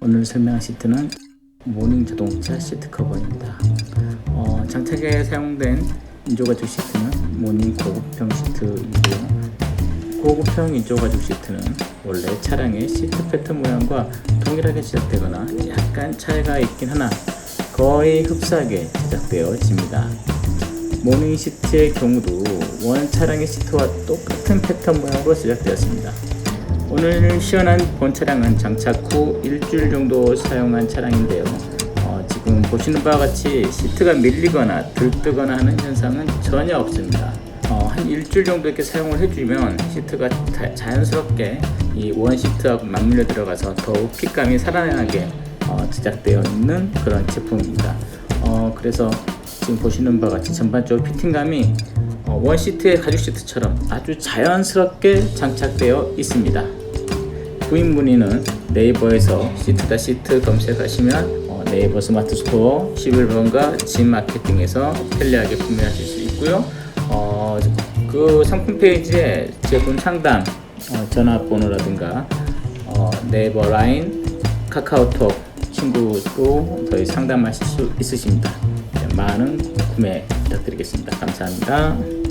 오늘 설명할 시트는 모닝 자동차 시트 커버입니다. 어, 장착에 사용된 인조가죽 시트는 모닝 고급형 시트이고요. 고급형 인조가죽 시트는 원래 차량의 시트 패턴 모양과 동일하게 제작되거나 약간 차이가 있긴 하나 거의 흡사하게 제작되어집니다. 모닝 시트의 경우도 원 차량의 시트와 똑같은 패턴 모양으로 제작되었습니다. 오늘 시연한 본 차량은 장착 후 일주일 정도 사용한 차량인데요. 어, 지금 보시는 바와 같이 시트가 밀리거나 들뜨거나 하는 현상은 전혀 없습니다. 어, 한 일주일 정도 이렇게 사용을 해주면 시트가 다- 자연스럽게 이 원 시트하고 맞물려 들어가서 더욱 핏감이 살아나게 어, 제작되어 있는 그런 제품입니다. 어, 그래서 지금 보시는 바와 같이 전반적으로 피팅감이 어, 원 시트의 가죽 시트처럼 아주 자연스럽게 장착되어 있습니다. 구입 문의는 네이버에서 시트다 시트 검색하시면 어, 네이버 스마트 스토어 11번가 진 마케팅에서 편리하게 구매하실 수 있고요. 어, 그 상품 페이지에 제품 상담 어, 전화번호라든가 어, 네이버 라인 카카오톡 친구도 저희 상담하실 수 있으십니다. 네, 많은 구매 부탁드리겠습니다. 감사합니다.